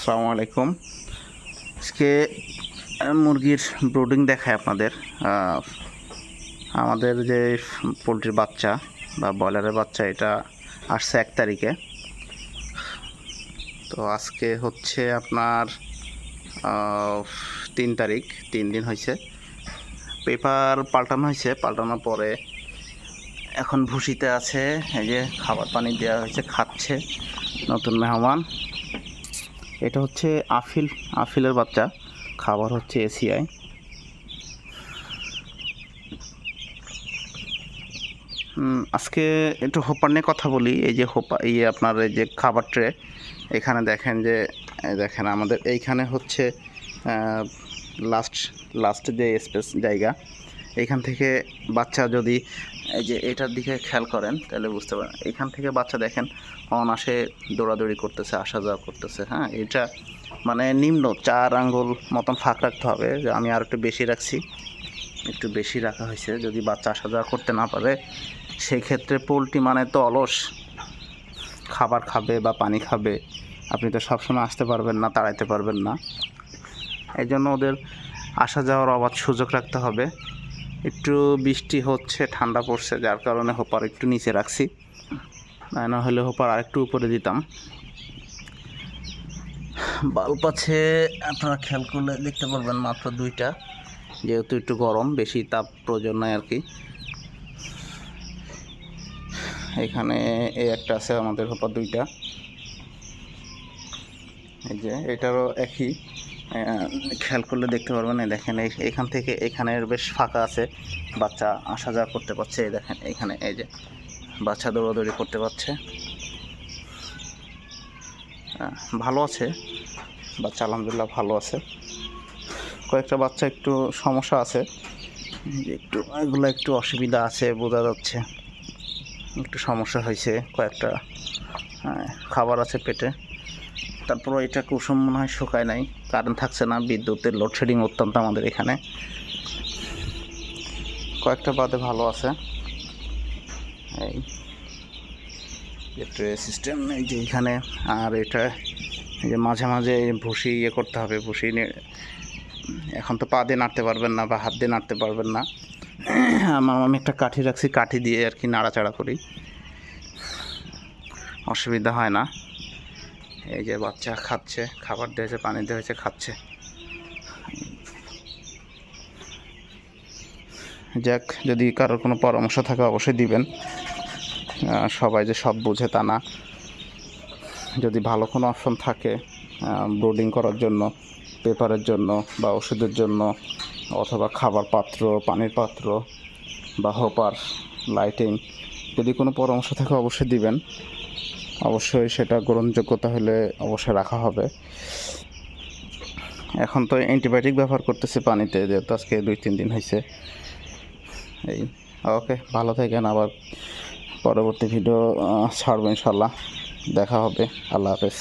আসসালামু আলাইকুম। আজকে মুরগির ব্রুডিং দেখায় আপনাদের। আমাদের যে পোলট্রির বাচ্চা বা ব্রয়লারের বাচ্চা, এটা আসছে এক তারিখে। তো আজকে হচ্ছে আপনার তিন তারিখ, তিন দিন হয়েছে পেপার পাল্টানো হয়েছে পাল্টানোর পরে এখন ভুসিতে আছে, এই যে খাবার পানি দেওয়া হয়েছে, খাচ্ছে নতুন মেহমান। এটা হচ্ছে আফিল, আফিলের বাচ্চা। খাবার হচ্ছে এসিআই। আজকে একটু হোপার নিয়ে কথা বলি। এই যে হোপা, এই যে আপনার এই যে খাবার ট্রে, এখানে দেখেন যে দেখেন আমাদের এইখানে হচ্ছে লাস্ট লাস্ট যে স্পেস জায়গা এইখান থেকে বাচ্চা যদি এই যে এটার দিকে খেয়াল করেন, তাহলে বুঝতে পারেন। এখান থেকে বাচ্চা দেখেন অনাসে দৌড়াদৌড়ি করতেছে, আসা যাওয়া করতেছে হ্যাঁ? এটা মানে নিম্ন, চার আঙ্গুল মতন ফাঁক রাখতে হবে। যে আমি আর একটু বেশি রাখছি। একটু বেশি রাখা হয়েছে, যদি বাচ্চা আসা যাওয়া করতে না পারে সেই ক্ষেত্রে পোলট্রি মানে তো অলস। খাবার খাবে বা পানি খাবে, আপনি তো সবসময় আসতে পারবেন না, তাড়াইতে পারবেন না। এই জন্য ওদের আসা যাওয়ার অবাধ সুযোগ রাখতে হবে। একটু বৃষ্টি হচ্ছে, ঠান্ডা পড়ছে, যার কারণে হোপার একটু নিচে রাখছি। না না হলে হোপার আরেকটু উপরে দিতাম। বাল্ব আছে, আপনারা খেয়াল করলে দেখতে পারবেন মাত্র দুইটা। যেহেতু একটু গরম, বেশি তাপ প্রয়োজন নাই আর কি। এখানে এই একটা আছে, আমাদের হোপার দুইটা। এই যে, এটারও একই। খেয়াল করলে দেখতে পারবেন, এই দেখেন এখান থেকে এখানে বেশ ফাঁকা আছে। বাচ্চা আসা যাওয়া করতে পারছে, এই দেখেন, এখানে, এই যে বাচ্চা দৌড়াদৌড়ি করতে পারছে। ভালো আছে, বাচ্চা আলহামদুলিল্লাহ ভালো আছে। কয়েকটা বাচ্চা একটু সমস্যা আছে, একটু এগুলো একটু অসুবিধা আছে, বোঝা যাচ্ছে। একটু সমস্যা হয়েছে কয়েকটা খাবার আছে পেটে। তারপর এটা কুসুম মনে হয় শুকায় নাই। কারেন্ট থাকছে না, বিদ্যুতের লোডশেডিং অত্যন্ত আমাদের এখানে। কয়েকটা বাদে ভালো আছে। এই ট্রে সিস্টেম এই যে এখানে, আর এটা, এই যে মাঝে মাঝে ভুসি ইয়ে করতে হবে, ভুসি এখন তো পা দিয়ে নাড়তে পারবেন না বা হাত দিয়ে নাড়তে পারবেন না। আমার আমি একটা কাঠি রাখছি, কাঠি দিয়ে আর কি নাড়াচাড়া করি। অসুবিধা হয় না। এই যে বাচ্চা খাচ্ছে, খাবার দিয়েছে, পানি দেওয়া হয়েছে খাচ্ছে। যাক, যদি কারোর কোনো পরামর্শ থাকে অবশ্যই দিবেন। সবাই যে সব বুঝে তা না। যদি ভালো কোনো অপশন থাকে ব্রোডিং করার জন্য, পেপারের জন্য বা ওষুধের জন্য, অথবা খাবার পাত্র, পানির পাত্র বা হোপার, লাইটিং, যদি কোনো পরামর্শ থাকে অবশ্যই দিবেন। অবশ্যই সেটা গ্রহণযোগ্যতা হলে অবশ্যই রাখা হবে। এখন তো অ্যান্টিবায়োটিক ব্যবহার করতেছি পানিতে, যেহেতু আজকে দুই, তিন দিন হয়েছে এই, ওকে, ভালো থাকেন, আবার পরবর্তী ভিডিও ছাড়বো ইনশাল্লাহ। দেখা হবে, আল্লাহ হাফেজ।